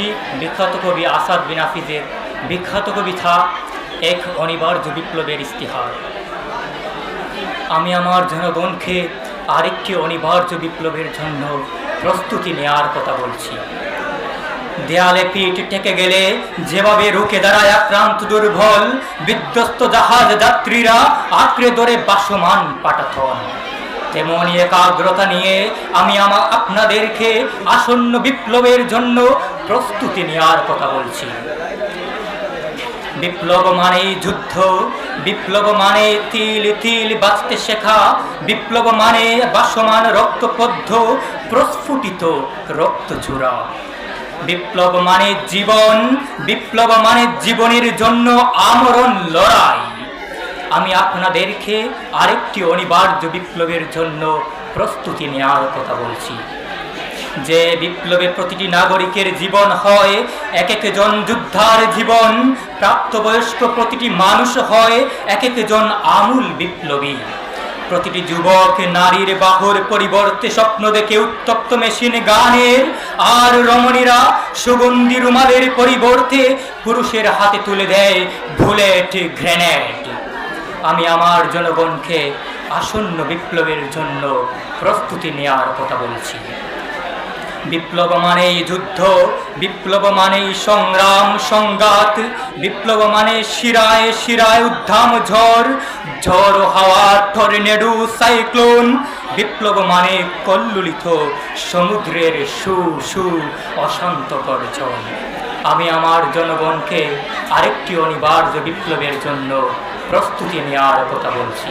বলছি বিখ্যাত কবি আসাদ বিন হাফিজের বিখ্যাত কবিতা এক অনিবার্য বিপ্লবের ইস্তিহার আমি আমার জনগণকে আরেকটি অনিবার্য বিপ্লবের জন্য প্রস্তুতি নেয়ার কথা বলছি। দেয়ালে পিঠ টেকে গেলে যেভাবে রুখে দাঁড়ায় আক্রান্ত দুর্বল, বিধ্বস্ত জাহাজ যাত্রীরা আঁকড়ে ধরে বাসমান পাঠাতন তেমনই একাগ্রতা নিয়ে আমি আমার আপনাদেরকে আসন্ন বিপ্লবের জন্য প্রস্তুতি নেওয়ার কথা বলছি। বিপ্লব মানে যুদ্ধ বিপ্লব মানে তিল তিল বাঁচতে শেখা বিপ্লব মানে বাসমান রক্তপদ্ধ প্রস্ফুটিত রক্তচূড়া বিপ্লব মানে জীবন বিপ্লব মানে জীবনের জন্য আমরণ লড়াই। আমি আপনাদেরকে আরেকটি অনিবার্য বিপ্লবের জন্য প্রস্তুতি নেওয়ার কথা বলছি। যে বিপ্লবে প্রতিটি নাগরিকের জীবন হয় এক একজন যোদ্ধার জীবন, প্রাপ্তবয়স্ক প্রতিটি মানুষ হয় এক একজন আমূল বিপ্লবী। প্রতিটি যুবক, নারীর বাহুর পরিবর্তে স্বপ্ন দেখে উত্তপ্ত মেশিন গানের, আর রমণীরা সুগন্ধি রুমালের পরিবর্তে পুরুষের হাতে তুলে দেয় বুলেট গ্রেনেড। আমি আমার জনগণকে আসন্ন বিপ্লবের জন্য প্রস্তুতি নেওয়ার কথা বলছি। বিপ্লব মানেই যুদ্ধ বিপ্লব মানেই সংগ্রাম, সংঘাত বিপ্লব মানে শিরায় শিরায় উদ্ধাম ঝড় ঝড় হাওয়া টর্নেডো সাইক্লোন বিপ্লব মানে কল্লুলিত সমুদ্রের সু সু অশান্তকর জল আমি আমার জনগণকে আরেকটি অনিবার্য বিপ্লবের জন্য প্রস্তুতি নেওয়ার কথা বলছি।